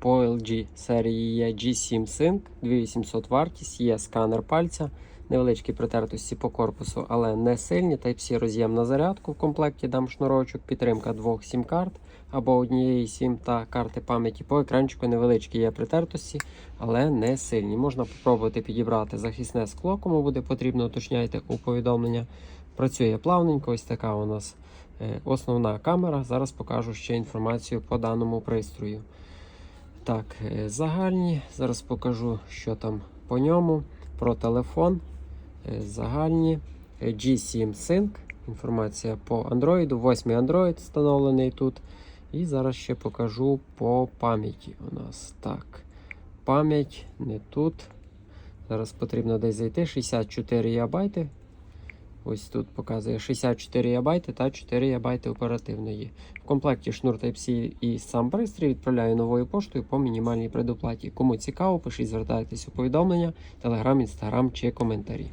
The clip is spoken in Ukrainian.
по LG. Серії є G7 Sync, 2800 вартість, є сканер пальця, невеличкі притертості по корпусу, але не сильні. Type-C роз'єм на зарядку в комплекті дам шнурочок, підтримка двох сім-карт або однієї сім та карти пам'яті. По екранчику невеличкі є притертості, але не сильні. Можна спробувати підібрати захисне скло, кому буде потрібно, уточняйте у повідомлення. Працює плавненько, ось така у нас е, основна камера. Зараз покажу ще інформацію по даному пристрою. Так, е, загальні. Зараз покажу, що там по ньому. Про телефон. Е, Загальні. Е, G7 Sync. Інформація по Android. 8 Android встановлений тут. І зараз ще покажу по пам'яті. У нас так. Пам'ять не тут. Зараз потрібно десь зайти. 64 ГБ. Ось тут показує 64 ГБ та 4 ГБ оперативної. В комплекті шнур Type-C і сам пристрій відправляю новою поштою по мінімальній предоплаті. Кому цікаво, пишіть, звертайтесь у повідомлення, телеграм, інстаграм чи коментарі.